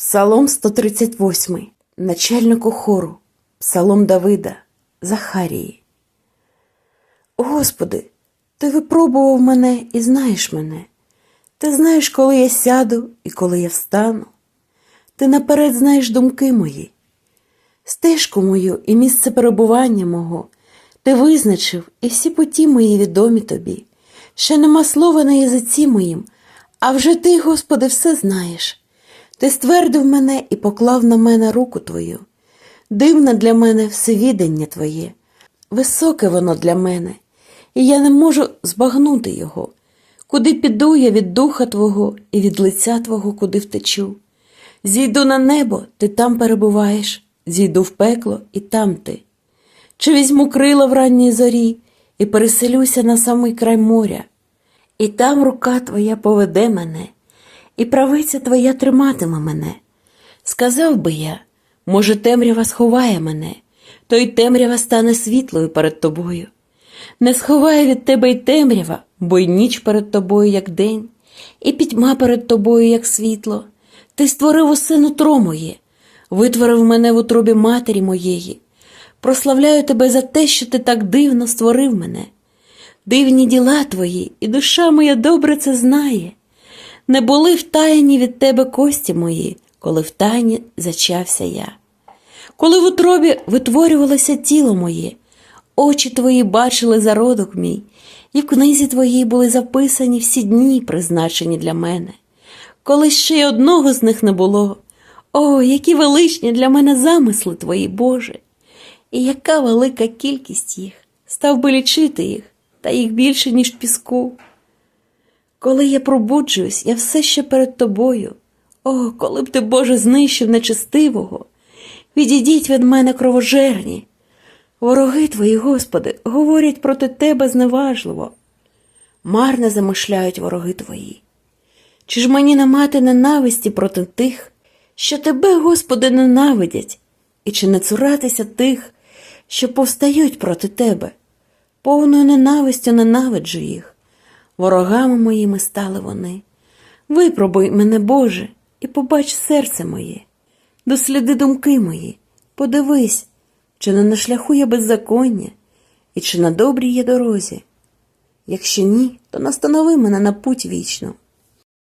Псалом 138, начальнику хору, Псалом Давида, Захарії. Господи, Ти випробував мене і знаєш мене. Ти знаєш, коли я сяду і коли я встану. Ти наперед знаєш думки мої. Стежку мою і місце перебування мого ти визначив, і всі путі мої відомі тобі. Ще нема слова на язиці моїм, а вже ти, Господи, все знаєш. Ти ствердив мене і поклав на мене руку Твою. Дивне для мене всевідання Твоє, високе воно для мене, і я не можу збагнути його. Куди піду я від духа Твого і від лиця Твого, куди втечу. Зійду на небо, ти там перебуваєш, зійду в пекло, і там ти. Чи візьму крила в ранній зорі і переселюся на самий край моря, і там рука твоя поведе мене, і правиця твоя триматиме мене. Сказав би я, може, темрява сховає мене, то й темрява стане світлою перед тобою. Не сховає від тебе й темрява, бо й ніч перед тобою, як день, і пітьма перед тобою, як світло. Ти створив усе нутро моє, витворив мене в утробі матері моєї. Прославляю тебе за те, що ти так дивно створив мене. Дивні діла твої, і душа моя добре це знає. Не були втаяні від тебе кості мої, коли в тайні зачався я. Коли в утробі витворювалося тіло моє, очі твої бачили зародок мій, і в книзі твоїй були записані всі дні, призначені для мене. Коли ще й одного з них не було. О, які величні для мене замисли твої, Боже! І яка велика кількість їх, став би лічити їх, та їх більше, ніж піску. Коли я пробуджуюсь, я все ще перед тобою. О, коли б ти, Боже, знищив нечестивого, відійдіть від мене кровожерні. Вороги твої, Господи, говорять проти тебе зневажливо. Марне замишляють вороги твої. Чи ж мені не мати ненависті проти тих, що тебе, Господи, ненавидять, і чи не цуратися тих, що повстають проти тебе? Повною ненавистю ненавиджу їх. Ворогами моїми стали вони. Випробуй мене, Боже, і побач серце моє, досліди думки мої, подивись, чи не на шляху є беззаконня, і чи на добрій є дорозі. Якщо ні, то настанови мене на путь вічну